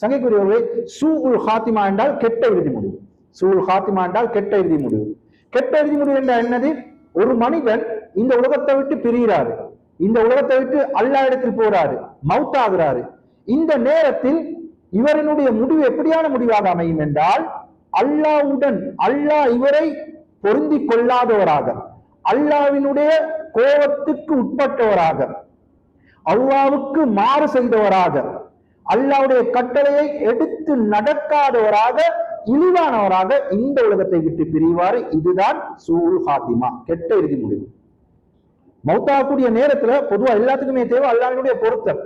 சங்கைக்குரியவர்களே சூ உல் ஹாத்திமா என்றால் கெட்ட இறுதி முடிவு. சூ உல் ஹாத்திமா என்றால் கெட்ட இறுதி முடிவு. கெட்ட இறுதி முடிவு என்றால் என்னது? ஒரு மனிதன் இந்த உலகத்தை விட்டு பிரிகிறாரு. இந்த உலகத்தை விட்டு அல்லா இடத்தில் போறாரு. மவுத்தாகிறாரு. இந்த நேரத்தில் இவரினுடைய முடிவு எப்படியான முடிவாக அமையும் என்றால் அல்லாவுடன் அல்லாஹ் இவரை பொருந்தி கொள்ளாதவராக அல்லாவினுடைய கோபத்துக்கு உட்பட்டவராக அல்லாவுக்கு மாறு செய்தவராக அல்லாவுடைய கட்டளையை எடுத்து நடக்காதவராக இழிவானவராக இந்த உலகத்தை விட்டு பிரிவாரு. இதுதான் சூழ் ஹாத்திமா கெட்ட இறுதி முடிவு. மௌத்தாகக்கூடிய நேரத்துல பொதுவா எல்லாத்துக்குமே தேவை அல்லாவினுடைய பொருத்தம்.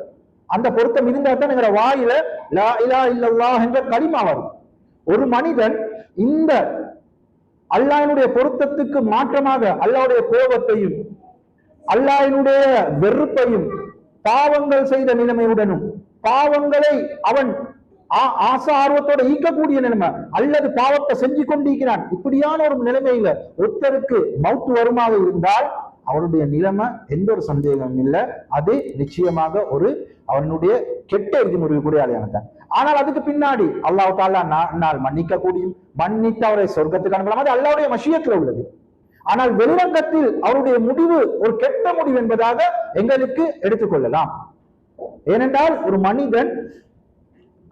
அந்த பொருத்தம் இருந்தா தான் எங்கிற வாயில லா இலா இல்லல்லா என்ற கலிமா வரும். ஒரு மனிதன் இந்த அல்லாஹினுடைய பொருத்தத்துக்கு மாற்றமாக அல்லாவுடைய கோபத்தையும் அல்லாஹினுடைய வெறுப்பையும் பாவங்கள் செய்த நிலைமையுடனும் பாவங்களை அவன் ஆ- ஆர்வத்தோட ஈக்கக்கூடிய நிலைமை அல்லது பாவத்தை செஞ்சு கொண்டிருக்கிறான். இப்படியான ஒரு நிலைமையில ஒருத்தருக்கு மவுத்து வருமாக இருந்தால் அவருடைய நிலைமை எந்த ஒரு சந்தேகமும் இல்லை. அது நிச்சயமாக ஒரு அவனுடைய கெட்ட இறுதி முடிவு கூட அடையாளத்தான் ஆனால் அதுக்கு பின்னாடி அல்லாஹ் தாலா நாள் மன்னிக்க கூடியும் மன்னித்து அவரை சொர்க்கத்துக்கு அனுப்பலாம். அது அல்லாவுடைய மஷியத்துல உள்ளது. ஆனால் வெளிரங்கத்தில் அவருடைய முடிவு ஒரு கெட்ட முடிவு என்பதாக எங்களுக்கு எடுத்துக்கொள்ளலாம். ஏனென்றால் ஒரு மனிதன்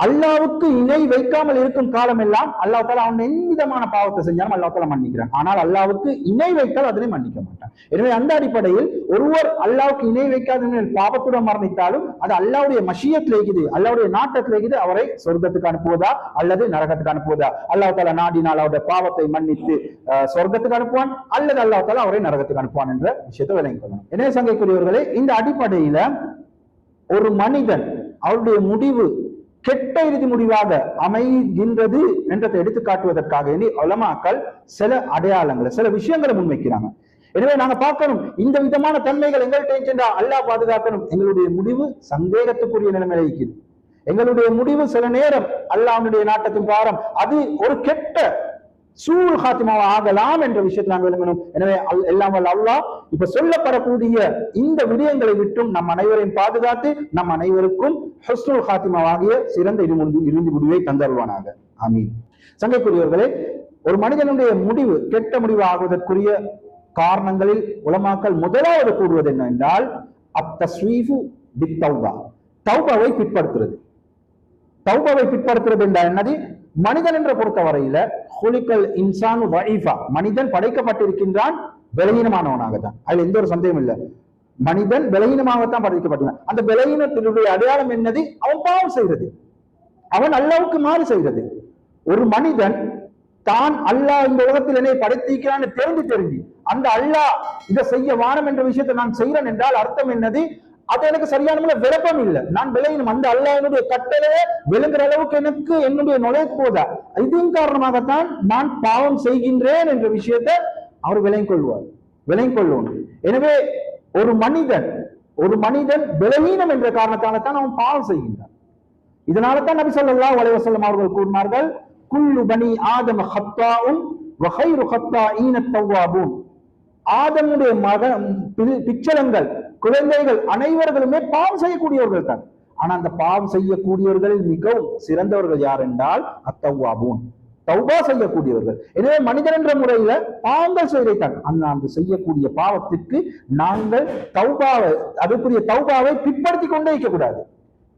அல்லாவுக்கு இணை வைக்காமல் இருக்கும் காலம் எல்லாம் அல்லாஹ் தாலா அவன் எவ்விதமான பாவத்தை செஞ்சாலும் அல்லாஹ் தாலா மன்னிக்கிறான். ஆனால் அல்லாவுக்கு இணை வைத்தால் அதனை மன்னிக்க மாட்டான். எனவே அந்த அடிப்படையில் ஒருவர் அல்லாவுக்கு இணை வைக்காத பாவத்துடன் மரணித்தாலும் அது அல்லாவுடைய மஷியத்தில் இருக்குது அல்லாவுடைய நாட்டத்தில் இருக்குது அவரை சொர்க்கத்துக்கு அனுப்புவதா அல்லது நரகத்துக்கு அனுப்புவதா? அல்லாஹ் தாலா நாடினால் அவருடைய பாவத்தை மன்னித்து சொர்க்கத்துக்கு அனுப்புவான் அல்லது அல்லாஹ் தாலா அவரை நரகத்துக்கு அனுப்புவான் என்ற விஷயத்தை விளங்கிக் கொள்ளணும். எனவே சங்கைக்குரியவர்களே இந்த அடிப்படையில ஒரு மனிதன் அவருடைய முடிவு கெட்ட இறுதி முடிவாக அமைகின்றது என்றதை எடுத்து காட்டுவதற்காக அலமாக்கள் சில அடையாளங்களை சில விஷயங்களை முன்வைக்கிறாங்க. எனவே நாங்க பார்க்கணும் இந்த விதமான தன்மைகள் எங்கள்கிட்ட சென்றா அல்லாஹ் பாதுகாக்கணும். எங்களுடைய முடிவு சந்தேகத்துக்குரிய நிலைமையில இருக்குது எங்களுடைய முடிவு சில நேரம் அல்லாவுடைய நாட்டத்தின் பாரம் அது ஒரு கெட்ட சூழ் ஹாத்திமாவை ஆகலாம் என்ற விஷயத்தை நாங்கள் விளங்கணும். எனவே அல்- எல்லாம் வல்ல அல்லாஹ் இப்ப சொல்லப்படக்கூடிய இந்த விடயங்களை விட்டும் நம் அனைவரையும் பாதுகாத்து நம் அனைவருக்கும் ஹஸ்னுல் ஹாத்திமாவாகிய சிறந்த இருந்து இறுதி முடிவை தந்தருவானாக ஆமீன். சங்கைக்குரியவர்களே ஒரு மனிதனுடைய முடிவு கெட்ட முடிவு ஆகுவதற்குரிய காரணங்களில் உலமாக்கள் முதலாவது கூறுவது என்னவென்றால் அத்தஸ்வீஃபு பித்தௌபா தௌபாவை பிற்படுத்துறது. தௌபாவை பிற்படுத்துறது என்றால் என்னது? மனிதன் என்ற பொறுத்தவரையில ஹுலிக்கல் இன்சான் வைஃபா மனிதன் படைக்கப்பட்டிருக்கின்றான் பலகீனமானவனாக தான் அதுல எந்த ஒரு சந்தேகம் இல்லை. மனிதன் பலகீனமாகத்தான் படைக்கப்பட்டான் அந்த பலகீனத்தினுடைய அடையாளம் என்னது? அவன் பாவம் செய்கிறது அவன் அல்லாவுக்கு மாறு செய்கிறது ஒரு மனிதன் தான் அல்லாஹ் இந்த உலகத்தில் என்னை படைத்திருக்கிறான்னு தெரிஞ்சு தெரிஞ்சு அந்த அல்லாஹ் இதை செய்ய வானம் என்ற விஷயத்தை நான் செய்கிறேன் என்றால் அர்த்தம் என்னது? அது எனக்கு சரியான முறையில் விளப்பம் இல்லை. நான் விளையணும் அந்த அல்லாஹ்வினுடைய கட்டளையை விளங்குற அளவுக்கு எனக்கு என்னுடைய நுழைய போதா இதன் காரணமாகத்தான் நான் பாவம் செய்கின்றேன் என்ற விஷயத்தை அவர் விளங்கிக் கொள்வார். விளங்கிக் எனவே ஒரு மனிதன் ஒரு மனிதன் பலவீனம் என்ற காரணத்தால தான் அவன் பாவம் செய்கின்றான். இதனால தான் நபி ஸல்லல்லாஹு வலைவசல்லம் அவர்கள் கூறினார்கள் குல்லு பனி ஆதம ஹத்தாவும் வ ஹத்தா ஹத்தாஈன ஆதமுடைய மகன் பிச்சலங்கள் குழந்தைகள் அனைவர்களுமே பாவம் செய்யக்கூடியவர்கள் தான் ஆனா அந்த பாவம் செய்யக்கூடியவர்களில் மிகவும் சிறந்தவர்கள் யார் என்றால் அத்தவ்வாபூன் தௌபா செய்யக்கூடியவர்கள். எனவே மனிதன் என்ற முறையில பாவங்கள் செய்தைத்தான் அந்த செய்யக்கூடிய பாவத்திற்கு நாங்கள் தௌபாவை அதுக்குரிய தௌபாவை பிற்படுத்தி கொண்டே இருக்கக்கூடாது.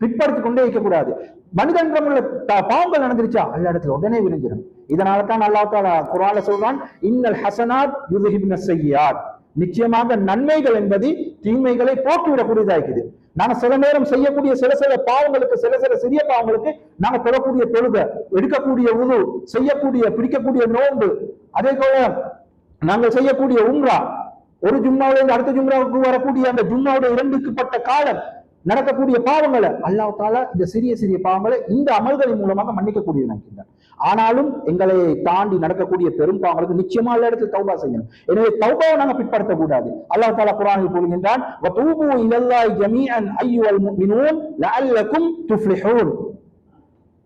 பிற்படுத்தி கொண்டே இருக்கக்கூடாது. மனிதன் உள்ள பாவங்கள் நடந்துருச்சா? எல்லா இடத்துல உடனே விரிஞ்சிடும் இதனால தான் அல்லாஹ் தாலா குர்ஆன்ல சொல்றான் இன்னல் ஹசனாத் யுதுஹிப்ன செய்யாத் நிச்சயமாக நன்மைகள் என்பது தீமைகளை போக்கிவிடக்கூடியதா இருக்குது நாங்க சில நேரம் செய்யக்கூடிய சில சில பாவங்களுக்கு சில சில சிறிய பாவங்களுக்கு நாங்க பெறக்கூடிய தொழுக எடுக்கக்கூடிய உது செய்யக்கூடிய பிடிக்கக்கூடிய நோன்பு அதே போல நாங்கள் செய்யக்கூடிய உம்ரா ஒரு ஜும்மாவிலிருந்து அடுத்த ஜும்ராவுக்கு வரக்கூடிய அந்த ஜும்மாவுடைய இரண்டுக்குப்பட்ட காலம் நடக்கக்கூடிய பாவங்களை அல்லாஹ் இந்த சிறிய சிறிய பாவங்களை இந்த அமல்களின் மூலமாக மன்னிக்கக்கூடிய நினைக்கின்றார் ஆனாலும் எங்களை தாண்டி நடக்கக்கூடிய பெரும்பாங்களுக்கு நிச்சயமா எல்லா இடத்துல தௌபா செய்யணும். எனவே தௌபாவை நாங்க பிற்படுத்தக்கூடாது. அல்லாஹ் தாலா குரானில் கூறுகின்றான் ஜமீஅன் அய்யுல் முஃமினூன் லஅல்லக்கும் துஃப்லிஹூன்.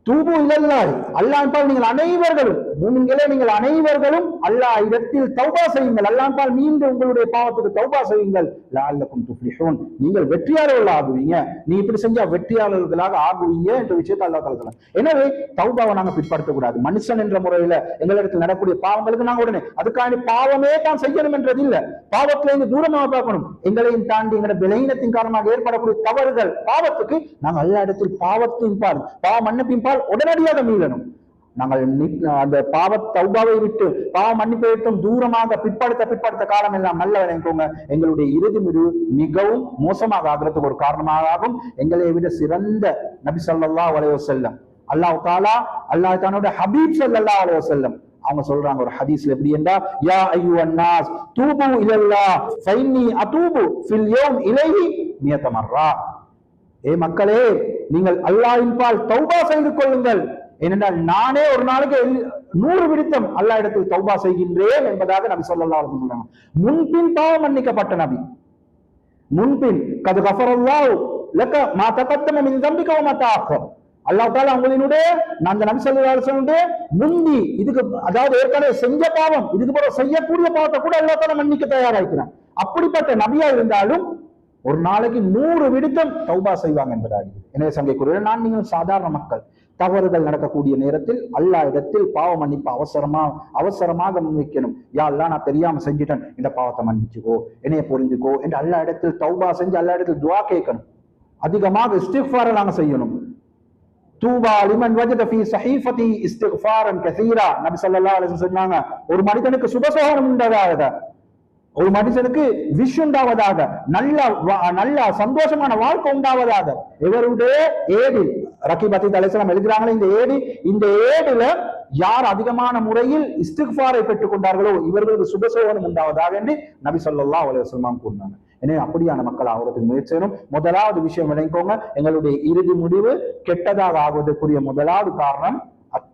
தூபு இல்லல்லாய் அல்லாஹ் நீங்கள் அனைவர்களும் மூமின்களே நீங்கள் அனைவர்களும் அல்லாஹ் இடத்தில் தௌபா செய்யுங்கள். அல்லாந்தால் மீண்டும் உங்களுடைய பாவத்துக்கு தௌபா செய்யுங்கள். லால்லக்கும் துப்ளிஹூன் நீங்கள் வெற்றியாளர்கள் ஆகுவீங்க. நீ இப்படி செஞ்சா வெற்றியாளர்களாக ஆகுவீங்க என்ற விஷயத்தை அல்லாஹ் தஆலா எனவே தௌபாவை நாங்க பிற்படுத்தக்கூடாது. மனுஷன் என்ற முறையில எங்களிடத்தில் நடக்கூடிய பாவங்களுக்கு நாங்க உடனே அதுக்காண்டி பாவமே தான் செய்யணும் என்றது இல்ல. பாவத்துல இருந்து தூரமாக பார்க்கணும். எங்களையும் தாண்டி எங்களோட விளையினத்தின் காரணமாக ஏற்படக்கூடிய தவறுகள் பாவத்துக்கு நாங்கள் எல்லா இடத்தில் பாவத்தின் பால் பாவ மன்னிப்பின் பால் உடனடியாக மீளணும். நாங்கள் அந்த பாவ தௌபாவை விட்டு பாவ மன்னிப்பை விட்டும் தூரமாக பிற்படுத்த பிற்படுத்த காலம் எல்லாம் நல்ல நினைக்கோங்க எங்களுடைய இறுதி முடிவு மிகவும் மோசமாக ஆகிறதுக்கு ஒரு காரணமாக ஆகும் எங்களை விட சிறந்த நபி ஸல்லல்லாஹு அலைஹி செல்லம் அல்லாஹ் தாலா அல்லாஹ் தானோட ஹபீப் ஸல்லல்லாஹு அலைஹி செல்லம் அவங்க சொல்றாங்க ஒரு ஹதீஸ்ல எப்படி என்றா யா ஐயோ அண்ணாஸ் தூபு இல்லல்லா சைனி அதூபு ஃபில் யௌம் இலைஹி மியத ஏ மக்களே நீங்கள் அல்லாஹ்வின் பால் தௌபா செய்து கொள்ளுங்கள். ஏனென்றால் நானே ஒரு நாளைக்கு நூறு விருத்தம் அல்லா இடத்தில் தௌபா செய்கின்றேன் என்பதாக நபி ஸல்லல்லாஹு சொல்றாங்க முன்பின் பாவம் மன்னிக்கப்பட்ட நபி. முன்பின் கது கஃபரல்லாஹு லக்க மா தகத்தம மின் தம்பிக வ மா தஅக்கர் அல்லாஹ் உங்களினுடைய நான் அந்த நபி ஸல்லல்லாஹு அலைஹி முந்தி இதுக்கு அதாவது ஏற்கனவே செஞ்ச பாவம் இதுக்கு பிறகு செய்யக்கூடிய பாவத்தை கூட அல்லா தஆலா மன்னிக்க தயாராகிறான் அப்படிப்பட்ட நபியா இருந்தாலும் ஒரு நாளைக்கு நூறு விடுத்தம் தௌபா செய்வாங்க என்பதாகிறது. எனவே சங்கைக்குரிய நான் நீங்கள் சாதாரண மக்கள். தவறுகள் நடக்கக்கூடிய நேரத்தில் அல்லாஹ் இடத்தில் பாவ மன்னிப்பு அவசரமா அவசரமாக முன்வைக்கணும். யா நான் தெரியாம செஞ்சுட்டேன். இந்த பாவத்தை மன்னிச்சுக்கோ என்னைய புரிஞ்சுக்கோ என்று அல்லா இடத்தில் தௌபா செஞ்சு அல்லா இடத்தில் துவா கேட்கணும். அதிகமாக இஸ்திஃபாரை நாங்க செய்யணும். தூபா லிமன் வஜத ஃபி சஹீஃபதி இஸ்திஃபாரன் கசீரா. நபி ஸல்லல்லாஹு அலைஹி வஸல்லம் சொன்னாங்க ஒரு மனிதனுக்கு சுபசோகனம் உண்டாவதாக ஒரு மனுஷனுக்கு விஷ் உண்டாவதாக நல்ல வா- நல்ல சந்தோஷமான வாழ்க்கை உண்டாவதாக. இவருடைய ஏடி ரக்கி பத்தி அலைஹிஸ்ஸலாம் எழுதுகிறாங்களே இந்த ஏடி இந்த ஏடுல யார் அதிகமான முறையில் இஸ்திக்பாரை பெற்றுக் கொண்டார்களோ இவர்களுக்கு சுபசோகனம் உண்டாவதாக என்று நபி சொல்லா அலைஹி வஸல்லம் கூறினாங்க. எனவே அப்படியான மக்கள் ஆகிறதுக்கு முயற்சி செய்யணும் முதலாவது விஷயம் விளங்கிக்கோங்க எங்களுடைய இறுதி முடிவு கெட்டதாக ஆகுவதற்குரிய முதலாவது காரணம்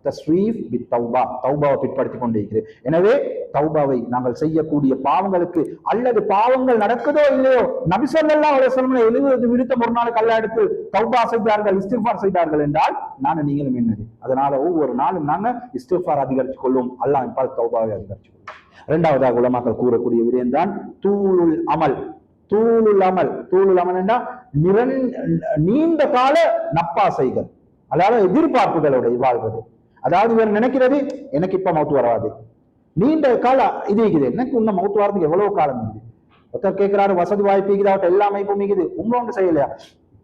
தஸ்ரீஃப் வித் தௌபா தௌபாவை பிற்படுத்திக் கொண்டிருக்கிறது எனவே தௌபாவை நாங்கள் செய்யக்கூடிய பாவங்களுக்கு அல்லது பாவங்கள் நடக்குதோ இல்லையோ நபி ஸல்லல்லாஹு அலைஹி எழுபது விடுத்த ஒரு நாளுக்கு அல்ல எடுத்து தௌபா செய்தார்கள் இஸ்திஃபார் செய்தார்கள் என்றால் நானும் நீங்களும் என்னது? அதனால ஒவ்வொரு நாளும் நாங்கள் இஸ்திஃபார் அதிகரித்துக் கொள்ளும் அல்லாஹ் இப்பால் தௌபாவை அதிகரித்துக் கொள்ளும் இரண்டாவதாக உலமாக்கள் கூறக்கூடிய விடயம்தான் தூளுல் அமல். தூளுல் அமல். தூளுல் அமல் என்றால் நிரன் நீண்ட கால நப்பாசைகள். அதாவது எதிர்பார்ப்புகளுடைய வாழ்வது. அதாவது இவர் நினைக்கிறது எனக்கு இப்ப மவுத்து வராது. நீண்ட கால இது இருக்குது. எனக்கு இன்னும் மௌத்து வரதுக்கு எவ்வளவு காலம் இருக்குது. ஒருத்தர் கேட்கிறாரு வசதி வாய்ப்பு இருக்குது அவட்ட எல்லா அமைப்பும் இருக்குது. ஒன்று செய்யலையா?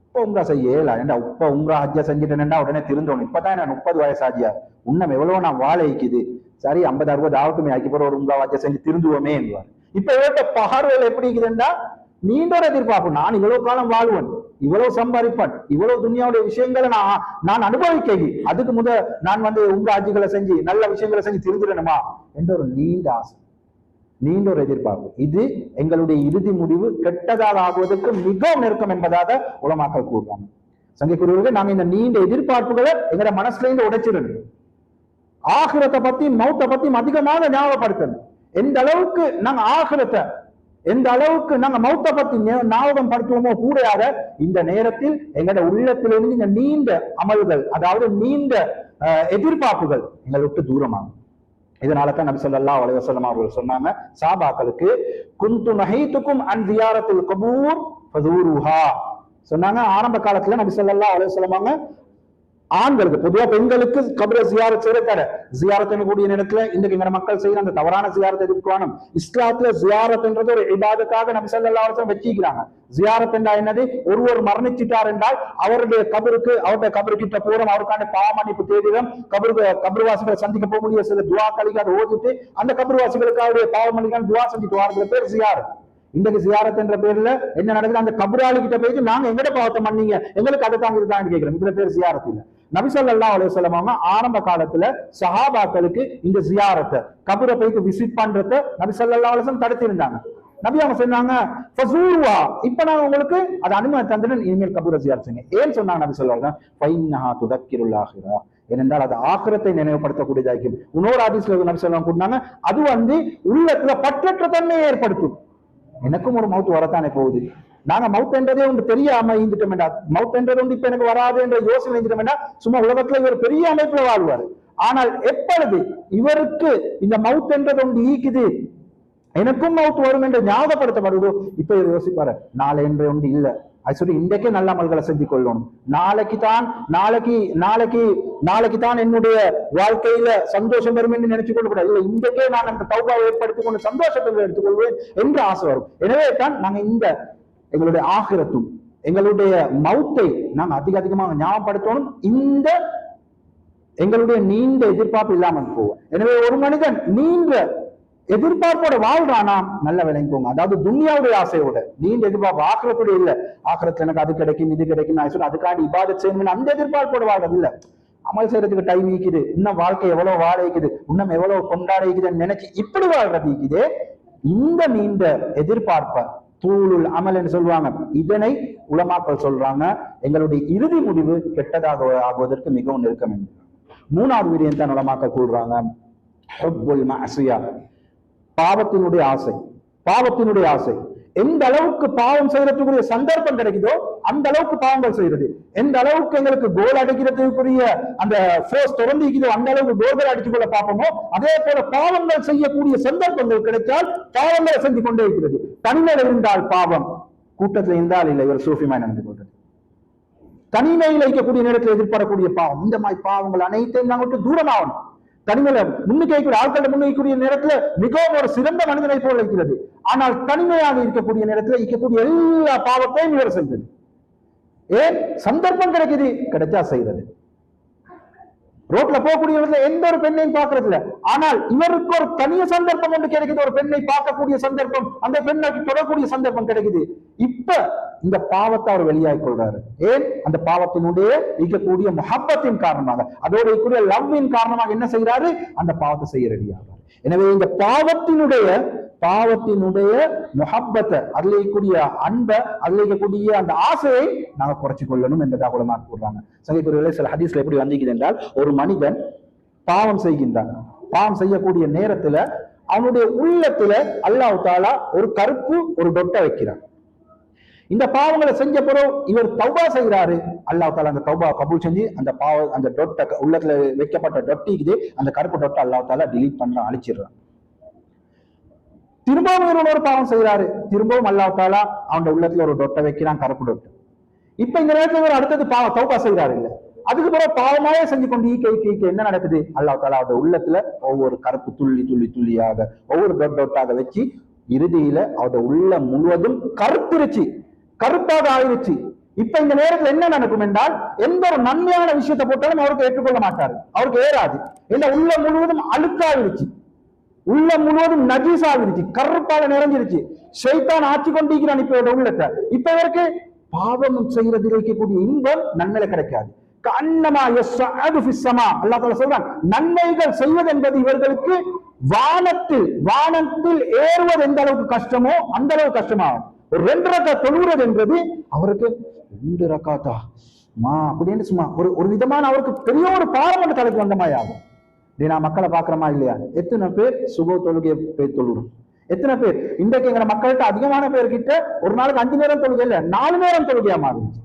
இப்போ உம்ரா செய்யல. ஏண்டா இப்ப உம்ரா ஹஜ்ஜா செஞ்சுட்டேன்னா உடனே திருந்தோணும்? இப்பதான் நான் முப்பது வயசு ஆஜியா இன்னும் எவ்வளவு நான் வாழ இருக்குது. சரி ஐம்பது அறுபது ஆகட்டுமே ஆக்கி போற ஒரு உம்ரா ஹஜ்ஜா செஞ்சு திருந்துவோமே என்பார். இப்ப இவர்கிட்ட பார்வையில் எப்படி இருக்குதுன்னா நீண்ட ஒரு எதிர்பார்ப்பு. நான் இவ்வளவு காலம் வாழ்வன். இவ்வளவு சம்பாதிப்பான் இவ்வளவு துணியாவுடைய விஷயங்களை நான் நான் அனுபவிக்க அதுக்கு முத நான் வந்து உங்க ஆட்சிகளை செஞ்சு நல்ல விஷயங்களை செஞ்சு திருந்திடணுமா என்ற ஒரு நீண்ட ஆசை. நீண்ட ஒரு எதிர்பார்ப்பு. இது எங்களுடைய இறுதி முடிவு கெட்டதாக ஆகுவதற்கு மிகவும் நெருக்கம் என்பதாக உலமாக்கள் கூறுவாங்க. சங்கைக்குரியவர்கள் நாங்க இந்த நீண்ட எதிர்பார்ப்புகளை எங்களோட மனசுல இருந்து உடைச்சிடணும். ஆகிரத்தை பத்தி மௌத்தை பத்தி அதிகமாக ஞாபகப்படுத்தணும். எந்த அளவுக்கு நாங்க ஆகிரத்தை எந்த அளவுக்கு நாங்க மௌத்த பத்தி நாவகம் ஞாபகம் படுத்துவோமோ கூடையாக இந்த நேரத்தில் எங்களோட உள்ளத்திலிருந்து இந்த நீண்ட அமல்கள் அதாவது நீண்ட அஹ், எதிர்பார்ப்புகள் எங்களை விட்டு தூரமாகும். இதனால தான் நபி ஸல்லல்லாஹு அலைஹி அவர்கள் சொன்னாங்க சாபாக்களுக்கு குந்து நகைத்துக்கும் அன் தியாரத்தில் கபூர் சொன்னாங்க ஆரம்ப காலத்துல நபி ஸல்லல்லாஹு அலைஹி சொல்லுவாங்க ஆண்களுக்கு பொதுவா பெண்களுக்கு கபர ஜியாரத் செய்யற தடை ஜியாரத் கூடிய நேரத்துல இன்றைக்கு எங்க மக்கள் செய்யற அந்த தவறான ஜியாரத்தை எதிர்க்கணும் இஸ்லாத்துல ஜியாரத்ன்றது ஒரு இபாதத்தாக நபி ஸல்லல்லாஹு அலைஹி வச்சிக்கிறாங்க ஜியாரத் என்றா என்னது? ஒருவர் மரணிச்சிட்டார் என்றால் அவருடைய கபருக்கு அவருடைய கபரு கிட்ட போறோம். அவருக்கான பாவமன்னிப்பு தேடிடும் கபரு கபருவாசிகளை சந்திக்க போகக்கூடிய சில துவாக்களுக்கு அதை ஓதிட்டு அந்த கபருவாசிகளுக்கு அவருடைய பாவமன்னிக்கான துவா செஞ்சுட்டு வாரத்துல பேர் ஜியாரத் இன்றைக்கு ஜியாரத் என்ற பேர்ல என்ன நடக்குது? அந்த கபராளி கிட்ட போயிட்டு நாங்க எங்கட பாவத்தை மன்னீங்க? எங்களுக்கு அதை தாங்க இதுதான் கேட்கிறோம். இதுல பேர் ஜியாரத் இல்லை. நபிசல்லா அலுவலம் அவங்க ஆரம்ப காலத்துல சஹாபாக்களுக்கு இந்த ஜியாரத்தை கபூரை போயிட்டு விசிட் பண்றத நபிசல்லா அலுவலம் தடுத்திருந்தாங்க. நபி அவங்க சொன்னாங்க இப்ப நான் உங்களுக்கு அது அனுமதி தந்துட்டு இனிமேல் கபூரை ஜியாரிச்சுங்க செய்யுங்க. ஏன் சொன்னாங்க நபி சொல்லுவாங்க அலைஹி ஏனென்றால் அது ஆக்கிரத்தை நினைவுபடுத்தக்கூடியதாகும் இன்னொரு ஆபீஸ்ல நபி ஸல்லல்லாஹு கூட்டினாங்க அது வந்து உள்ளத்துல பற்றற்ற தன்மையை ஏற்படுத்தும். எனக்கும் ஒரு மவுத் வரத்தானே போகுது. நாங்க மவுத் என்றதே ஒன்று தெரியாம இருந்துட்டோம் மவுத் என்றது ஒன்று இப்ப எனக்கு வராது என்ற யோசனை இருந்துட்டோம் சும்மா உலகத்துல இவர் பெரிய அமைப்புல வாழ்வாரு. ஆனால் எப்பொழுது இவருக்கு இந்த மவுத் என்றது ஒன்று ஈக்குது? எனக்கும் மவுத் வரும் என்று ஞாபகப்படுத்தப்படுதோ? இப்ப இவர் யோசிப்பாரு நாளை என்ற ஒன்று இல்ல. அது சொல்லி இன்றைக்கே நல்ல அமல்களை செஞ்சு கொள்ளணும். நாளைக்கு தான் நாளைக்கு நாளைக்கு நாளைக்கு தான் என்னுடைய வாழ்க்கையில சந்தோஷம் வரும் என்று நினைச்சு கொள்ள கூடாது இல்ல இன்றைக்கே நான் அந்த தௌபாவை ஏற்படுத்திக் கொண்டு சந்தோஷத்தை எடுத்துக்கொள்வேன் என்று ஆசை வரும். எனவே தான் நாங்க இந்த எங்களுடைய ஆகிரத்தும் எங்களுடைய மவுத்தை நாங்க அதிக அதிகமாக ஞாபகப்படுத்தணும். இந்த எங்களுடைய நீண்ட எதிர்பார்ப்பு இல்லாமல் போவோம் எனவே ஒரு மனிதன் நீண்ட எதிர்பார்ப்போட வாழ்றானா நல்ல விளங்கிக்கோங்க அதாவது துன்யாவுடைய ஆசையோட நீண்ட எதிர்பார்ப்பு ஆக்கிரத்துடைய இல்ல. ஆக்கிரத்துல எனக்கு அது கிடைக்கும் இது கிடைக்கும் நான் சொல்ல அதுக்காண்டி இபாத செய்யணும் அந்த எதிர்பார்ப்போட வாழ்றது இல்ல. அமல் செய்யறதுக்கு டைம் இருக்குது இன்னும் வாழ்க்கை எவ்வளவு வாழ இன்னும் எவ்வளவு கொண்டாட இருக்குதுன்னு நினைச்சு இப்படி வாழ்றது இருக்குது இந்த நீண்ட எதிர்பார்ப்பை தூளுல் அமல் என்று சொல்லுவாங்க. இதனை உலமாக்கள் சொல்றாங்க. எங்களுடைய இறுதி முடிவு கெட்டதாக ஆகுவதற்கு மிகவும் நெருக்கம் என்று. மூணாவது விடயம் தான் உலமாக்கள் கூறுறாங்க. பாவத்தினுடைய ஆசை. பாவத்தினுடைய ஆசை. எந்த அளவுக்கு பாவம் செய்யறதுக்குரிய சந்தர்ப்பம் கிடைக்குதோ அந்த அளவுக்கு பாவங்கள் செய்யறது எந்த அளவுக்கு எங்களுக்கு கோல் அடிக்கிறதுக்குரிய அந்த ஃபோர்ஸ் தொடர்ந்து அந்த அளவுக்கு கோல்கள் அடிச்சு கொள்ள பார்ப்போமோ அதே போல பாவங்கள் செய்யக்கூடிய சந்தர்ப்பங்கள் கிடைத்தால் பாவங்களை செஞ்சு கொண்டே இருக்கிறது. தனிமையில் இருந்தால் பாவம். கூட்டத்தில் இருந்தால் இல்லை இவர் சூஃபிமாய் நடந்து கொள்றது தனிமையில் இருக்கக்கூடிய நேரத்தில் எதிர்பாரக்கூடிய பாவம். இந்த மாதிரி பாவங்கள் அனைத்தையும் நாங்கள் விட்டு தூரமாகணும். தனிமையில முன்னுக்கு வைக்கக்கூடிய ஆட்களை முன்னிக்கக்கூடிய நேரத்துல மிகவும் ஒரு சிறந்த மனிதனை போல இருக்கிறது. ஆனால் தனிமையாக இருக்கக்கூடிய நேரத்துல இருக்கக்கூடிய எல்லா பாவத்தையும் இவர் செய்தது. ஏன்? சந்தர்ப்பம் கிடைக்குது கிடைச்சா செய்யறது ரோட்ல போகக்கூடிய எந்த ஒரு பெண்ணையும் பார்க்கறது இல்ல ஆனால் இவருக்கு ஒரு தனிய சந்தர்ப்பம் ஒன்று கிடைக்குது. ஒரு பெண்ணை பார்க்கக்கூடிய சந்தர்ப்பம் அந்த பெண்ணை தொடரக்கூடிய சந்தர்ப்பம் கிடைக்குது. இப்ப இந்த பாவத்தை அவர் வெளியாகி கொள்றாரு. ஏன்? அந்த பாவத்தினுடைய இருக்கக்கூடிய மஹப்பத்தின் காரணமாக அதோட இருக்கக்கூடிய லவ்வின் காரணமாக என்ன செய்யறாரு அந்த பாவத்தை செய்ய ரெடியாகிறார் எனவே இந்த பாவத்தினுடைய பாவத்தினுடைய முஹப்பத்தை அதுல இருக்கக்கூடிய அன்பை அதுல இருக்கக்கூடிய அந்த ஆசையை நாங்க குறைச்சு கொள்ளணும் என்பதாக உலமா கூறுறாங்க. சங்கைக்குரியவர்களே சில ஹதீஸ்ல எப்படி வந்திருக்குது என்றால் ஒரு மனிதன் பாவம் செய்கின்றான். பாவம் செய்யக்கூடிய நேரத்துல அவனுடைய உள்ளத்துல அல்லாஹ் தாலா ஒரு கருப்பு ஒரு டொட்டை வைக்கிறான். இந்த பாவங்களை செஞ்ச பிறகு இவர் தௌபா செய்கிறாரு அல்லாஹ் தாலா அந்த தௌபா கபூல் செஞ்சு அந்த பாவ அந்த டொட்டை உள்ளத்துல வைக்கப்பட்ட டொட்டிக்குது அந்த கருப்பு டொட்டை அல்லாஹ் தாலா டிலீட் பண்றான் அழிச்சிடுறான். திரும்பவும் ஒரு பாவம் செய்யறாரு திரும்பவும் அல்லாஹ் தாலா உள்ளத்துல ஒரு டொட்டை வைக்கிறான் கருப்பு டொட்டை இப்ப இந்த நேரத்துல ஒரு அடுத்தது பாவ தௌபா செய்யறாரு இல்ல. அதுக்கு பிறகு பாவமாவே செஞ்சு கொண்டு ஈக்க ஈக்க ஈக்க என்ன நடக்குது? அல்லாஹ் தாலா அவருடைய உள்ளத்துல ஒவ்வொரு கருப்பு துள்ளி துள்ளி துள்ளியாக ஒவ்வொரு டொட் டொட்டாக வச்சு இறுதியில அவருடைய உள்ள முழுவதும் கருத்துருச்சு. கருப்பாக ஆயிருச்சு. இப்ப இந்த நேரத்துல என்ன நடக்கும் என்றால் எந்த ஒரு நன்மையான விஷயத்தை போட்டாலும் அவருக்கு ஏற்றுக்கொள்ள மாட்டாரு. அவருக்கு ஏறாது. என்ன உள்ள முழுவதும் அழுக்காயிருச்சு. உள்ள முழுவதும் நஜீஸாகிருச்சு கருப்பால நிறைஞ்சிருச்சு. ஷைத்தான் ஆட்சி கொண்டிருக்கிறான் இப்ப உள்ளத்தை. இப்ப இவருக்கு பாவம் செய்யறதில் இருக்கக்கூடிய இன்பம் நன்மையில கிடைக்காது. கண்ணமா எஸ் அதுமா அல்லா அல்லாஹ் சொல்றான் நன்மைகள் செய்வது என்பது இவர்களுக்கு வானத்தில் வானத்தில் ஏறுவது எந்த அளவுக்கு கஷ்டமோ அந்த அளவுக்கு கஷ்டமாகும். ஒரு ரெண்டு ரக்கா தொழுகிறது என்பது அவருக்கு ரெண்டு ரக்காத்தா. மா அப்படின்னு சும்மா ஒரு ஒரு விதமான அவருக்கு பெரிய ஒரு பாரம்பரிய தலைக்கு வந்த மாதிரி ஆகும். டேய், நான் மக்களை பாக்குறோமா இல்லையா? எத்தனை பேர் சுப தொழுகை போய் தொழுகிறோம் எத்தனை பேர்? இன்றைக்கு எங்க மக்கள்கிட்ட அதிகமான பேர்கிட்ட ஒரு நாளுக்கு அஞ்சு நேரம் தொழுகை இல்லை நாலு நேரம் தொழுகையா மாறிடுச்சு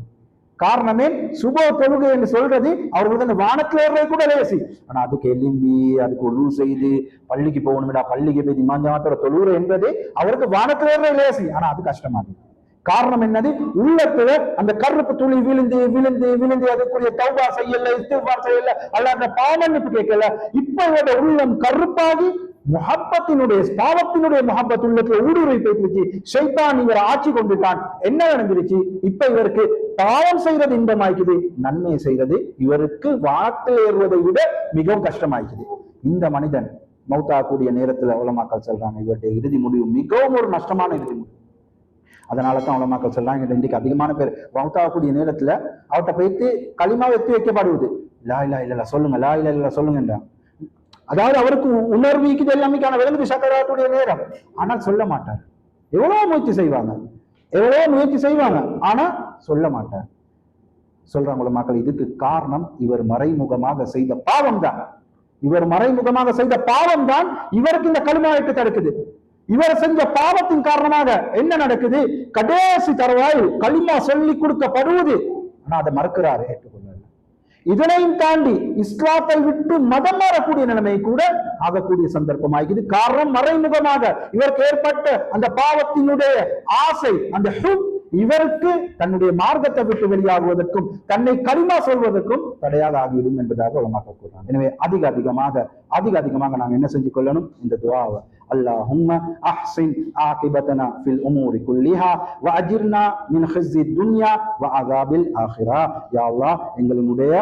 காரணமே சுப தொழுகை என்று சொல்றது அவர்களுக்கு அந்த வானத்துல ஏறுறது கூட லேசி. ஆனா அதுக்கு எலும்பி அதுக்கு ஒழு செய்து பள்ளிக்கு போகணும்டா பள்ளிக்கு போய் இமாஞ்சமாத்தோட தொழுகிற என்பது அவருக்கு வானத்துல ஏறுறது லேசி. ஆனா அது கஷ்டமா இருக்கு காரணம் என்னது? உள்ளத்துல அந்த கருப்பு துளி விழுந்து விழுந்து விழுந்து அதுக்குரிய தௌபா செய்யல இஸ்திஃபார் செய்யல அல்லாத பாவமன்னிப்பு கேட்கல. இப்ப இவருடைய உள்ளம் கருப்பாகி முகப்பத்தினுடைய பாவத்தினுடைய முகப்பத் உள்ளத்துல ஊடுருவி போயிடுச்சு ஷைத்தான் இவர் ஆட்சி கொண்டுட்டான். என்ன நடந்துருச்சு? இப்ப இவருக்கு பாவம் செய்யறது இன்பமாய்க்குது. நன்மை செய்யறது இவருக்கு வாட்டில் ஏறுவதை விட மிகவும் கஷ்டமாய்க்குது. இந்த மனிதன் மௌத்தா கூடிய நேரத்துல உலமாக்கள் சொல்றாங்க இவருடைய இறுதி முடிவு மிகவும் ஒரு நஷ்டமான இறுதி முடிவு. அதனால தான் உலமாக்கள் சொல்றாங்க இன்றைக்கு அதிகமான பேர் மௌத்தாகக்கூடிய நேரத்தில் அவட்ட போயிட்டு களிமா வெத்தி வைக்கப்படுவது லா இல்லா இல்ல சொல்லுங்க லா இல்ல இல்ல சொல்லுங்கன்றான் அதாவது அவருக்கு உணர்வு இது எல்லாமேக்கான விளங்குது சக்கராத்துடைய நேரம். ஆனால் சொல்ல மாட்டார். எவ்வளோ முயற்சி செய்வாங்க. எவ்வளோ முயற்சி செய்வாங்க. ஆனா சொல்ல மாட்டார். சொல்றாங்க மக்கள் இதுக்கு காரணம் இவர் மறைமுகமாக செய்த பாவம் தான் இவர் மறைமுகமாக செய்த பாவம் தான் இவருக்கு இந்த கலிமாவுக்கு தடுக்குது. இவர் செஞ்ச பாவத்தின் காரணமாக என்ன நடக்குது? கடைசி தருவாயில் களிமா சொல்லி கொடுக்கப்படுவது. ஆனா அதை மறுக்கிறாரு ஏற்றுக்கொள்ள இதனையும் தாண்டி இஸ்லாத்தை விட்டு மதம் மாறக்கூடிய நிலைமை கூட ஆகக்கூடிய சந்தர்ப்பமாகிறது காரணம் மறைமுகமாக இவருக்கு ஏற்பட்ட அந்த பாவத்தினுடைய ஆசை அந்த ஹுப் இவருக்கு தன்னுடைய மார்க்கத்தை விட்டு வெளியாகுவதற்கும் தன்னை கரிமா சொல்வதற்கும் தடையாக ஆகிவிடும் என்பதாக உலமாக்க கூறாங்க எனவே அதிக அதிகமாக அதிக அதிகமாக நாங்கள் என்ன செஞ்சு கொள்ளணும் இந்த துவாவை اللهم احسن عاقبتنا في الامور كلها واجرنا من خزي الدنيا وعذاب الاخره يا الله எங்களுடைய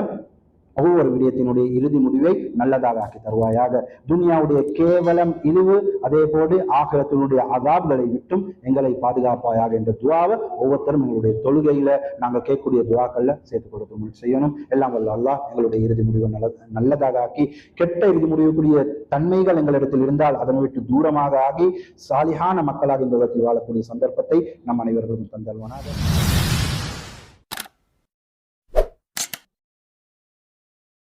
ஒவ்வொரு விடயத்தினுடைய இறுதி முடிவை நல்லதாக ஆக்கி தருவாயாக. துனியாவுடைய கேவலம் இழிவு அதே போடு ஆகிரத்தினுடைய அதாப்களை விட்டும் எங்களை பாதுகாப்பாயாக என்ற துவாவை ஒவ்வொருத்தரும் எங்களுடைய தொழுகையில நாங்கள் கேட்கக்கூடிய துவாக்கள்ல சேர்த்து கொடுக்க செய்யணும். எல்லாம் வல்ல எங்களுடைய இறுதி முடிவை நல்ல நல்லதாக ஆக்கி கெட்ட இறுதி முடிவுக்குரிய தன்மைகள் எங்களிடத்தில் இருந்தால் அதனை விட்டு தூரமாக ஆகி சாலிகான மக்களாக இந்த உலகத்தில் வாழக்கூடிய சந்தர்ப்பத்தை நம் அனைவர்களும் தந்தல்வனாக